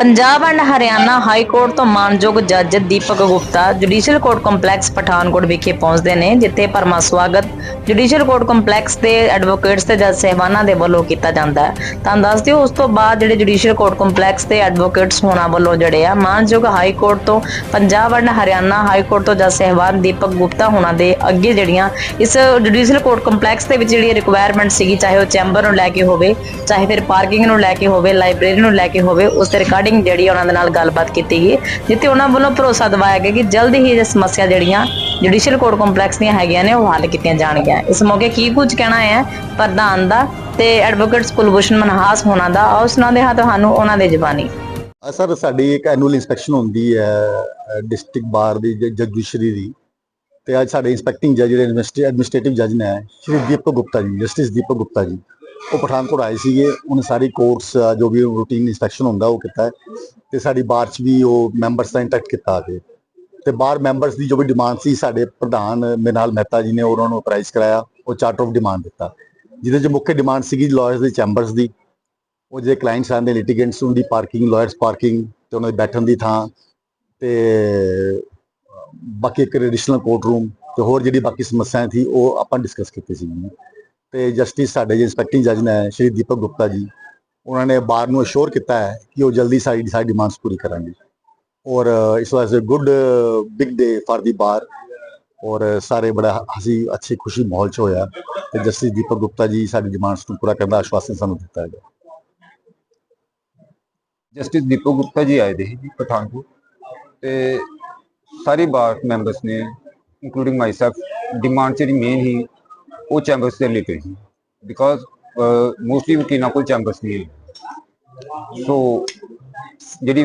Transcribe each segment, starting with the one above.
Punjab and Haryana high court ਤੋਂ ਮਾਨਯੋਗ ਜੱਜ Deepak Gupta judicial court complex Pathankot ਵਿਖੇ ਪਹੁੰਚਦੇ ਨੇ, ਜਿੱਥੇ ਪਰਮਾ ਸਵਾਗਤ ਜੁਡੀਸ਼ੀਅਲ ਕੋਰਟ ਕੰਪਲੈਕਸ ਦੇ ਐਡਵੋਕੇਟਸ ਤੇ ਜੱਜ ਸਹਿਬਾਨਾਂ ਦੇ ਵੱਲੋਂ ਕੀਤਾ ਜਾਂਦਾ ਹੈ। ਤਾਂ ਦੱਸ ਦਿਓ, ਉਸ ਤੋਂ ਬਾਅਦ ਜਿਹੜੇ ਜੁਡੀਸ਼ੀਅਲ ਕੋਰਟ ਕੰਪਲੈਕਸ ਦੇ ਐਡਵੋਕੇਟਸ ਹੋਣਾ ਵੱਲੋਂ ਜਿਹੜੇ ਆ, ਮਾਨਯੋਗ ਹਾਈ ਕੋਰਟ ਤੋਂ Punjab and Haryana high court ਤੋਂ ਜੱਜ ਸਹਿਬਾਨ ਦੀਪਕ ਗੁਪਤਾ ਹੋਣਾ ਦੇ ਅੱਗੇ ਜਿਹੜੀਆਂ ਇਸ ਜੁਡੀਸ਼ੀਅਲ ਕੋਰਟ ਕੰਪਲੈਕਸ ਦੇ ਵਿੱਚ ਜਿਹੜੀ ਰਿਕੁਆਇਰਮੈਂਟ ਸੀਗੀ, ਚਾਹੇ ਉਹ ਚੈਂਬਰ ਨੂੰ ਲੈ ਕੇ ਹੋਵੇ, ਚਾਹੇ ਫਿਰ ਪਾਰਕਿੰਗ ਨੂੰ ਲੈ ਕੇ ਹੋਵੇ ਲਾਇਬ੍ਰੇਰੀ ਨੂੰ ਲੈ ਕੇ ਹੋਵੇ, ਉਸ ਦੇ ਰਿਗਾਰਡਿੰਗ ਜਿਹੜੀ ਉਹਨਾਂ ਦੇ ਨਾਲ ਗੱਲਬਾਤ ਕੀਤੀ ਗਈ ਜਿੱਥੇ ਉਹਨਾਂ ਵੱਲੋਂ ਭਰੋਸਾ ਦਿਵਾਇਆ ਗਿਆ ਕਿ ਜਲਦ ਹੀ ਇਹ ਸਮੱਸਿਆ ਜਿਹੜੀਆਂ ਜੁਡੀਸ਼ੀਅਲ ਕੋਰਟ ਕੰਪਲੈਕਸ ਦੀਆਂ ਹੈਗੀਆਂ ਨੇ, ਉਹ ਹੱਲ ਕੀਤੀਆਂ ਜਾਣਗੀਆਂ। ਇਸ ਮੌਕੇ ਕੀ ਕੁਝ ਕਹਿਣਾ ਹੈ ਪ੍ਰਧਾਨ ਦਾ ਤੇ ਐਡਵੋਕੇਟਸ ਕੁਲਭੂਸ਼ਣ ਮਨਹਾਸ ਹੋਣਾ ਦਾ, ਆਓ ਸੁਣਾਉਂਦੇ ਹਾਂ ਤੁਹਾਨੂੰ ਉਹਨਾਂ ਦੇ ਜ਼ਬਾਨੀ। ਅ ਸਰ, ਸਾਡੀ ਇੱਕ ਐਨੂਅਲ ਇਨਸਪੈਕਸ਼ਨ ਹੁੰਦੀ ਹੈ ਡਿਸਟ੍ਰਿਕਟ ਬਾਰ ਦੀ, ਜ- ਜੁਡੀਸ਼ਰੀ ਦੀ। ਤੇ ਅੱਜ ਸਾਡੇ ਇੰਸਪੈਕਟਿੰਗ ਜੱਜ ਜਿਹੜੇ ਐਡਮਿਨਿਸਟ੍ਰੇਟਿਵ ਜੱਜ ਨੇ, ਸ਼੍ਰੀ ਦੀਪਕ ਗੁਪਤਾ ਜੀ ਜਸਟਿਸ ਦੀਪਕ ਗੁਪਤਾ ਜੀ। ਉਹ ਪਠਾਨਕੋਟ ਆਏ ਸੀਗੇ, ਉਹਨੇ ਸਾਰੀ ਕੋਰਟਸ ਜੋ ਵੀ ਰੂਟੀਨ ਇਨਸਪੈਕਸ਼ਨ ਹੁੰਦਾ, ਉਹ ਕੀਤਾ ਹੈ। ਤੇ ਸਾਡੀ ਬਾਰ ਚ ਵੀ ਉਹ ਮੈਂਬਰਸ ਦਾ ਇੰਟਰੈਕਟ ਕੀਤਾ ਆ ਕੇ। ਤੇ ਬਾਰ ਮੈਂਬਰਸ ਦੀ ਜੋ ਵੀ ਡਿਮਾਂਡ ਸੀ, ਸਾਡੇ ਪ੍ਰਧਾਨ ਮਿਨਾਲ ਮਹਿਤਾ ਜੀ ਨੇ ਉਹਨਾਂ ਨੂੰ ਅਪਰਾਈਜ਼ ਕਰਾਇਆ, ਉਹ ਚਾਰਟ ਆਫ ਡਿਮਾਂਡ ਦਿੱਤਾ। ਜਿਹਦੇ ਚ ਮੁੱਖ ਡਿਮਾਂਡ ਸੀਗੀ ਲਾਇਰਸ ਦੇ ਚੈਂਬਰਸ ਦੀ। ਉਹ ਜਿਹੜੇ ਕਲਾਇੰਟਸ ਆਂਦੇ ਲਿਟੀਗੈਂਟਸ ਦੀ ਪਾਰਕਿੰਗ ਲਾਇਰਸ ਪਾਰਕਿੰਗ ਤੇ ਉਹਨਾਂ ਦੇ ਬੈਠਣ ਦੀ ਥਾਂ। ਤੇ ਬਾਕੀ ਇੱਕ ਐਡੀਸ਼ਨਲ ਕੋਰਟ ਰੂਮ ਤੇ ਹੋਰ ਜਿਹੜੀ ਬਾਕੀ ਸਮੱਸਿਆਵਾਂ ਸੀ, ਉਹ ਆਪਾਂ ਡਿਸਕਸ ਕੀਤੀ ਸੀ। ਤੇ ਜਸਟਿਸ ਸਾਡੇ ਇੰਸਪੈਕਟਿੰਗ ਜੱਜ ਨੇ, ਸ਼੍ਰੀ ਦੀਪਕ ਗੁਪਤਾ ਜੀ, ਉਹਨਾਂ ਨੇ ਬਾਰ ਨੂੰ ਅਸ਼ੋਰ ਕੀਤਾ ਹੈ ਕਿ ਉਹ ਜਲਦੀ ਸਾਡੀ ਸਾਰੀ ਡਿਮਾਂਡਸ ਪੂਰੀ ਕਰਾਂਗੇ। ਔਰ, ਇਸ was a good big day for the bar ਔਰ, ਸਾਰੇ ਬੜਾ ਹਸੀ, ਅੱਛੀ, ਖੁਸ਼ੀ ਮਾਹੌਲ ਚ ਹੋਇਆ। ਤੇ ਜਸਟਿਸ ਦੀਪਕ ਗੁਪਤਾ ਜੀ ਸਾਡੀ ਡਿਮਾਂਡਸ ਨੂੰ ਪੂਰਾ ਕਰਨ ਦਾ ਆਸ਼ਵਾਸਨ ਸਾਨੂੰ ਦਿੱਤਾ ਹੈ ਜਸਟਿਸ ਦੀਪਕ ਗੁਪਤਾ ਜੀ ਆਏ ਦੇ ਸੀ ਜੀ, ਪਠਾਨਕੋਟ। ਤੇ ਸਾਰੇ ਬਾਰ ਮੈਂਬਰਸ ਨੇ ਇਨਕਲੂਡਿੰਗ ਮਾਈਸੈਲਫ ਡਿਮਾਂਡ ਜਿਹੜੀ ਮੇਨ ਹੀ ਉਹ ਚੈਂਬਰਸ ਦੇ ਰਿਲੇਟਡ ਸੀ ਬਿਕਾਜ਼ ਮੋਸਟਲੀ ਵਕੀਲਾਂ ਕੋਲ ਚੈਂਬਰਸ ਨਹੀਂ ਹੈ। ਸੋ ਜਿਹੜੀ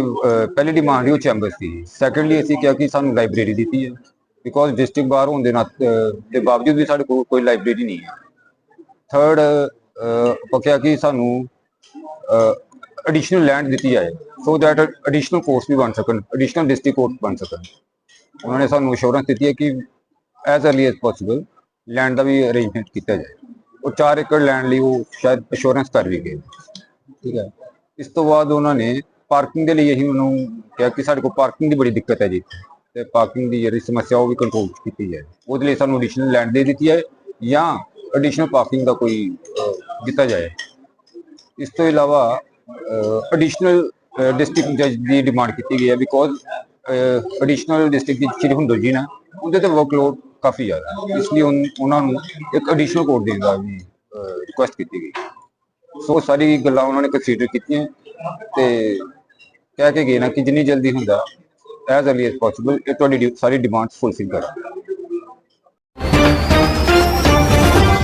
ਪਹਿਲੀ ਡਿਮਾਂਡ ਸੀ ਉਹ ਚੈਂਬਰਸ ਦੀ। ਸੈਕੰਡਲੀ ਅਸੀਂ ਕਿਹਾ ਕਿ ਸਾਨੂੰ ਲਾਇਬ੍ਰੇਰੀ ਦਿੱਤੀ ਹੈ। ਬਿਕੋਜ਼ ਡਿਸਟ੍ਰਿਕਟ ਬਾਹਰ ਹੋਣ ਦੇ ਨਾਤੇ ਅਹ, ਦੇ ਬਾਵਜੂਦ ਵੀ ਸਾਡੇ ਕੋਲ ਕੋਈ ਲਾਇਬ੍ਰੇਰੀ ਨਹੀਂ ਹੈ। ਥਰਡ ਆਪਾਂ ਕਿਹਾ ਕਿ ਸਾਨੂੰ ਐਡੀਸ਼ਨਲ ਲੈਂਡ ਦਿੱਤੀ ਜਾਏ। ਸੋ ਦੈਟ ਐਡੀਸ਼ਨਲ ਕੋਰਸ ਵੀ ਬਣ ਸਕਣ ਐਡੀਸ਼ਨਲ ਡਿਸਟ੍ਰਿਕਟ ਕੋਰਟ ਬਣ ਸਕਣ। ਉਹਨਾਂ ਨੇ ਸਾਨੂੰ ਅਸ਼ੋਰੈਂਸ ਦਿੱਤੀ ਹੈ ਕਿ as early as possible land ਦਾ ਵੀ ਅਰੇਂਜਮੈਂਟ ਕੀਤਾ ਜਾਏ। ਉਹ 4 ਏਕੜ ਲੈਂਡ ਲਈ ਉਹ ਸ਼ਾਇਦ ਅਸ਼ੋਰੈਂਸ ਕਰ ਵੀ ਗਏ। ਠੀਕ ਹੈ। ਇਸ ਤੋਂ ਬਾਅਦ ਉਹਨਾਂ ਨੇ ਪਾਰਕਿੰਗ ਦੇ ਲਈ ਅਸੀਂ ਉਹਨੂੰ ਕਿਹਾ ਕਿ ਸਾਡੇ ਕੋਲ ਪਾਰਕਿੰਗ ਦੀ ਬੜੀ ਦਿੱਕਤ ਹੈ ਜੀ। ਤੇ ਪਾਰਕਿੰਗ ਦੀ ਜਿਹੜੀ ਸਮੱਸਿਆ ਉਹ ਵੀ ਕੰਟਰੋਲ ਕੀਤੀ ਜਾਏ। ਉਹਦੇ ਲਈ ਸਾਨੂੰ ਐਡੀਸ਼ਨਲ ਲੈਂਡ ਦੇ ਦਿੱਤੀ ਹੈ ਜਾਂ ਐਡੀਸ਼ਨਲ ਪਾਰਕਿੰਗ ਦਾ ਕੋਈ ਦਿੱਤਾ ਜਾਏ। ਇਸ ਤੋਂ ਇਲਾਵਾ ਐਡੀਸ਼ਨਲ ਡਿਸਟ੍ਰਿਕਟ ਜੱਜ ਦੀ ਡਿਮਾਂਡ ਕੀਤੀ ਗਈ ਹੈ ਬਿਕੋਜ਼ ਐਡੀਸ਼ਨਲ ਡਿਸਟ੍ਰਿਕਟ ਦੀ ਸ਼੍ਰੀ ਹੁੰਦਰ ਜੀ ਨਾ, ਉਹਦੇ ਤੇ ਵਰਕਲੋਡ ਕਾਫੀ ਜ਼ਿਆਦਾ ਇਸ ਲਈ ਉਨ- ਉਹਨਾਂ ਨੂੰ ਇੱਕ ਐਡੀਸ਼ਨਲ ਕੋਰਟ ਦੇਣ ਦਾ ਵੀ ਰਿਕੁਐਸਟ ਕੀਤੀ ਗਈ। ਸੋ ਸਾਰੀ ਗੱਲਾਂ ਉਹਨਾਂ ਨੇ ਕੰਸੀਡਰ ਕੀਤੀਆਂ। ਤੇ ਕਹਿ ਕੇ ਗਏ ਨਾ ਕਿ ਜਿੰਨੀ ਜਲਦੀ ਹੁੰਦਾ ਐਜ਼ अर्ਲੀ ਐਜ਼ ਪੋਸੀਬਲ ਇਹ ਤੁਹਾਡੀ ਡਿ- ਸਾਰੀ ਡਿਮਾਂਡ ਫੁਲਫਿਲ ਕਰਾਂ